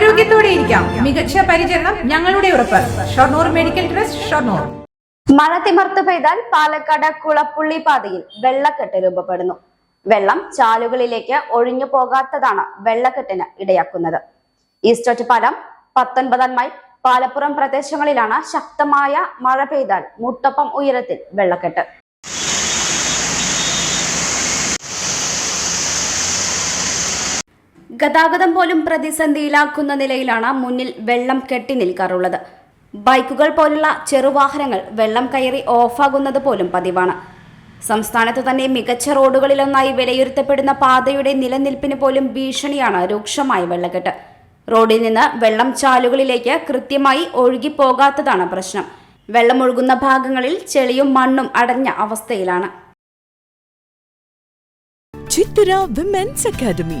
ആരോഗ്യത്തോടെ ഇരിക്കാം മികച്ച പരിചരണം ഞങ്ങളുടെ ഉറപ്പ്. Shoranur medical trust Shoranur. മഴ തിമർത്ത് പെയ്താൽ പാലക്കാട് കുളപ്പുള്ളി പാതയിൽ വെള്ളക്കെട്ട് രൂപപ്പെടുന്നു. വെള്ളം ചാലുകളിലേക്ക് ഒഴിഞ്ഞു പോകാത്തതാണ് വെള്ളക്കെട്ടിന് ഇടയാക്കുന്നത്. ഈസ്റ്റോറ്റ് പാലം പത്തൊൻപതാം മൈൽ പാലപ്പുറം പ്രദേശങ്ങളിലാണ് ശക്തമായ മഴ പെയ്താൽ മുട്ടപ്പം ഉയരത്തിൽ വെള്ളക്കെട്ട്. ഗതാഗതം പോലും പ്രതിസന്ധിയിലാക്കുന്ന നിലയിലാണ് മുന്നിൽ വെള്ളം കെട്ടി നിൽക്കാറുള്ളത്. ബൈക്കുകൾ പോലുള്ള ചെറുവാഹനങ്ങൾ വെള്ളം കയറി ഓഫാകുന്നത് പോലും പതിവാണ്. സംസ്ഥാനത്ത് തന്നെ മികച്ച റോഡുകളിലൊന്നായി വിലയിരുത്തപ്പെടുന്ന പാതയുടെ നിലനിൽപ്പിന് പോലും ഭീഷണിയാണ് രൂക്ഷമായ വെള്ളക്കെട്ട്. റോഡിൽ നിന്ന് വെള്ളം ചാലുകളിലേക്ക് കൃത്യമായി ഒഴുകിപ്പോകാത്തതാണ് പ്രശ്നം. വെള്ളമൊഴുകുന്ന ഭാഗങ്ങളിൽ ചെളിയും മണ്ണും അടഞ്ഞ അവസ്ഥയിലാണ്. Women's academy.